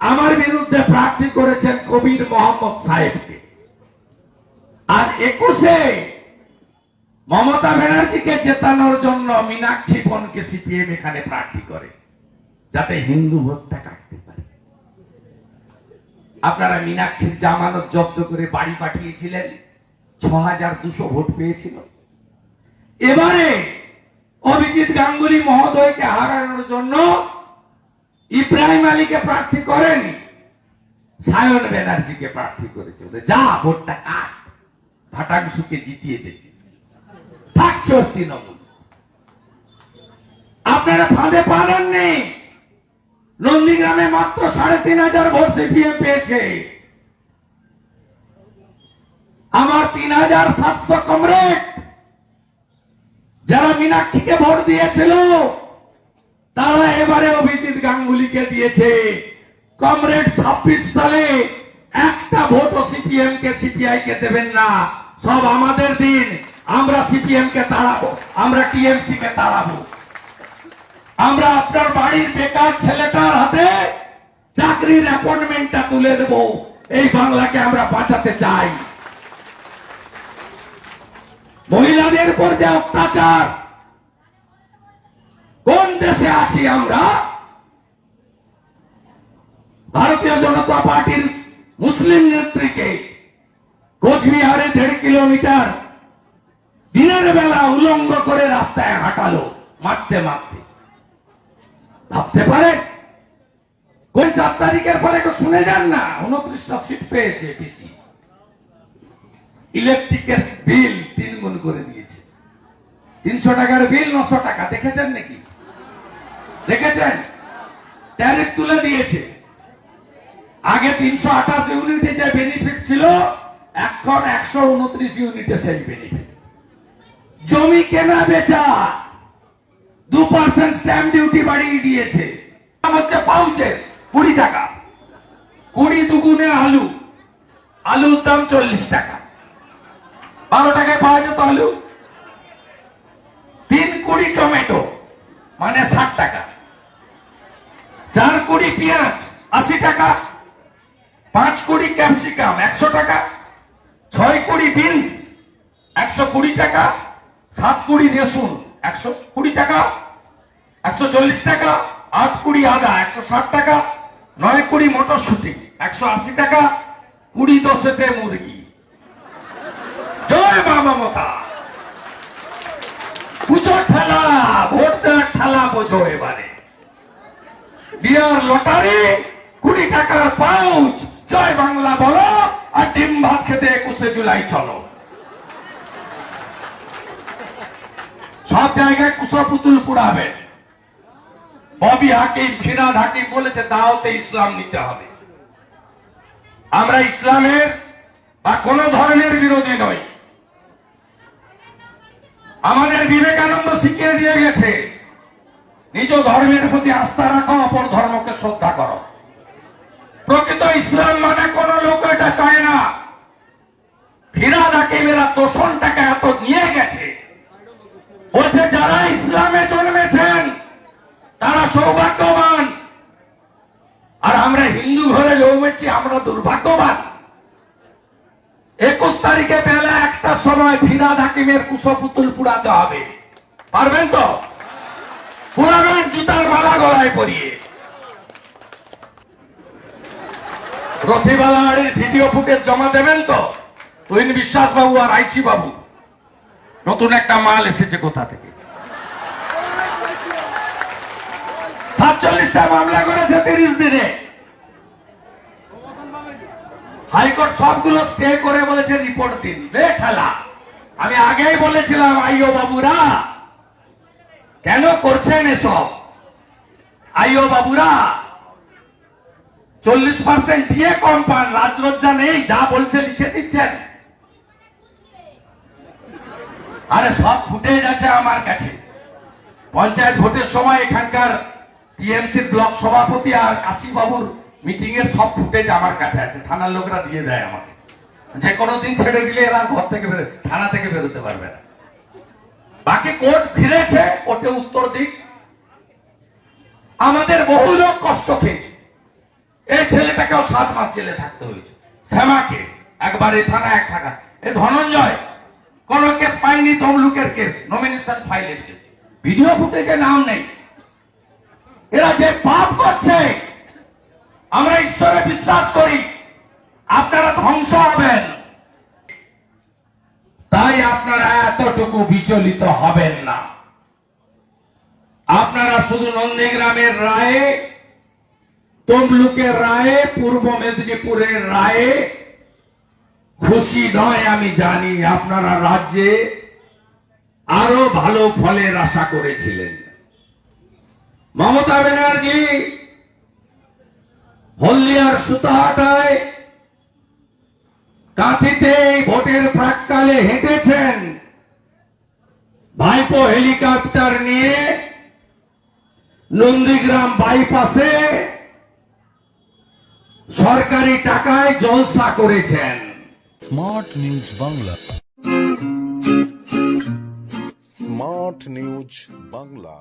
আমার বিরুদ্ধে প্রার্থী করেছেন কবির মোহাম্মদ সাহেবকে। আর একুশে মমতা ব্যানার্জিকে জেতানোর জন্য মীনাক্ষী বনকে সিপিএম এখানে প্রার্থী করে, যাতে হিন্দু ভোটটা কাটতে পারে। আপনারা মীনাক্ষীর জামানত জব্দ করে বাড়ি পাঠিয়েছিলেন ছ হাজার দুশো ভোট পেয়েছিল। এবারে অভিজিৎ গাঙ্গুলি মহোদয়কে হারানোর জন্য ইব্রাহিম আলীকে প্রার্থী করেনি, সায়ন ব্যানার্জিকে প্রার্থী করেছে। যা, ভোটটা কাট ভাটাংশুকে জিতিয়ে দেবে থাকছে ওর তৃণমূল আপনারা ফাঁদে পারেননি নন্দীগ্রামে মাত্র সাড়ে তিন হাজার ভোট সিপিএম পেয়েছে। আমার তিন হাজার সাতশো কমরেড, যারা মীনাক্ষীকে ভোট দিয়েছিল, তারা এবারে গাঙ্গুলিকে দিয়েছে। কমরেড ছাব্বিশ সালে একটা ভোটও সিপিএম কে সিপিআই কে দেবেন না। সব আমাদের দিন। আমরা সিপিএম কে তাড়াবো। আমরা টিএমসি কে তাড়াবো। আমরা আপনার বাড়ির বেকার ছেলেটার হাতে চাকরির অ্যাপয়েন্টমেন্টটা তুলে দেব। এই বাংলাকে আমরা বাঁচাতে চাই। মহিলাদের উপর যে অত্যাচার, কোন দেশে আছি আমরা? জনতা পার্টির মুসলিম নেত্রীকে কোচবিহারে দেড় কিলোমিটার দিনের বেলা উলঙ্গ করে রাস্তায় হাঁটালো, মারতে মারতে। ভাবতে পারে কোন চার তারিখের পরে একটু শুনে যান না, উনত্রিশটা সিট পেয়েছে পিসি ইলেকট্রিকের বিল তিন গুণ করে দিয়েছে। তিনশো টাকার বিল নশো টাকা, দেখেছেন নাকি? দেখেছেন? ট্যারিফ তুলে দিয়েছে। আগে তিনশো আঠাশ ইউনিটে যে বেনিফিট ছিল, এখন একশো উনত্রিশ ইউনিটে সেই বেনিফিট জমি কেনা বেচা, দু পার্সেন্ট স্ট্যাম্প ডিউটি বাড়িয়ে দিয়েছে। হচ্ছে পাউচের কুড়ি টাকা। কুড়ি দুগুণে আলু, আলুর দাম চল্লিশ টাকা। বারো টাকায় পাওয়া যেত আলু। তিন কুড়ি টমেটো মানে ষাট টাকা। চার কুড়ি পেঁয়াজ, আশি টাকা। পাঁচ কুড়ি ক্যাপসিকাম একশো টাকা। ছয় কুড়ি বিনস একশো কুড়ি টাকা। সাত কুড়ি রসুন, একশো কুড়ি টাকা। একশো চল্লিশ টাকা। আট কুড়ি আদা, একশো ষাট টাকা। নয় কুড়ি মটরশুটি, একশো আশি টাকা। কুড়ি দশেতে মুরগি। জয় মা মমতা। পুজো ঠেলা, ভোট দেওয়ার ঠেলা বোঝো এবারে। বিয়ার লটারি, কুড়ি টাকার পাউচ। জয় বাংলা বলো, আর ডিম ভাত খেতে একুশে জুলাই চলো। সব জায়গায় কুসো পুতুল পুড়াবে। ববি হাকিম, ফিরাদ হাকিম বলেছে দাওতে ইসলাম নিতে হবে। আমরা ইসলামের বা কোন ধর্মের বিরোধী নই। আমাদের বিবেকানন্দ শিখিয়ে দিয়ে গেছে, নিজ ধর্মের প্রতি আস্থা রাখো, অপর ধর্মকে শ্রদ্ধা করো প্রকৃত ইসলাম মানে কোন লোক এটা চায় না ফিরাদ হাকিমেরা তোষণটাকে এত নিয়ে গেছে বলছে যারা ইসলামে জন্মেছেন তারা সৌভাগ্যবান। আর আমরা হিন্দু ঘরে জন্মেছি, আমরা দুর্ভাগ্যবান। একুশ তারিখে বেলা একটা সময় ফিরাদ হাকিমের কুশপুতুল পুরাতে হবে। পারবেন তো? পুরাবেন জুতার মালা গলায় পরিয়ে। রথিবালাহাড়ির ভিডিও ফুটেজ জমা দেবেন তো? তুহিন বিশ্বাস বাবু আর আইসি বাবু নতুন একটা মাল এসেছে কোথা থেকে? সাতচল্লিশটা মামলা করেছে তিরিশ দিনে। হাইকোর্ট সবগুলো স্টে করে বলেছে রিপোর্ট দিন। বে ঠেলা, আমি আগেই বলেছিলাম আইও বাবুরা, কেন করছেন এসব? আইও বাবুরা, চল্লিশ পার্সেন্ট দিয়ে কম পান রাজরজ্জা নেই, যা বলছে লিখে দিচ্ছেন। আরে সব ফুটেজ আছে আমার কাছে। পঞ্চায়েত ভোটের সময় এখানকার টিএমসির ব্লক সভাপতি আর কাশিবাবুর মিটিং এর সব ফুটেজ আমার কাছে আছে। থানার লোকরা দিয়ে দেয় আমাকে। যে কোনো দিন ছেড়ে দিলে এরা ঘর থেকে বেরো থানা থেকে বেরোতে পারবে না। বাকি কোর্ট ফিরেছে কোর্টে উত্তর দিক। আমাদের বহু লোক কষ্ট পেয়েছে এই ছেলেটাকেও সাত মাস জেলে থাকতে হয়েছে। শ্যামাকে একবার এ থানা এক থানা এ ধনঞ্জয়, কোন কেস পাইনি তমলুকের কেস নমিনেশন ফাইলের কেস ভিডিও ফুটেজে নাম নেই। এরা যে পাপ করছে, আমরা ঈশ্বরে বিশ্বাস করি, আপনারা ধ্বংস হবেন। তাই আপনারা এতটুকু বিচলিত হবেন না। আপনারা শুধু নন্দীগ্রামের রায়ে, তমলুকের রায়ে, পূর্ব মেদিনীপুরের রায়ে, খুশি নয় আমি জানি আপনারা রাজ্যে আরও ভালো ফলের আশা করেছিলেন। মমতা ব্যানার্জি হলদিয়ার সুতাহাটায় কাঁথিতে ভোটের প্রাককালে হেঁটেছেন। ভাইপো হেলিকপ্টার নিয়ে নন্দীগ্রাম বাইপাসে সরকারি টাকায় জলসা করেছেন। Smart news Bangla. Smart news Bangla.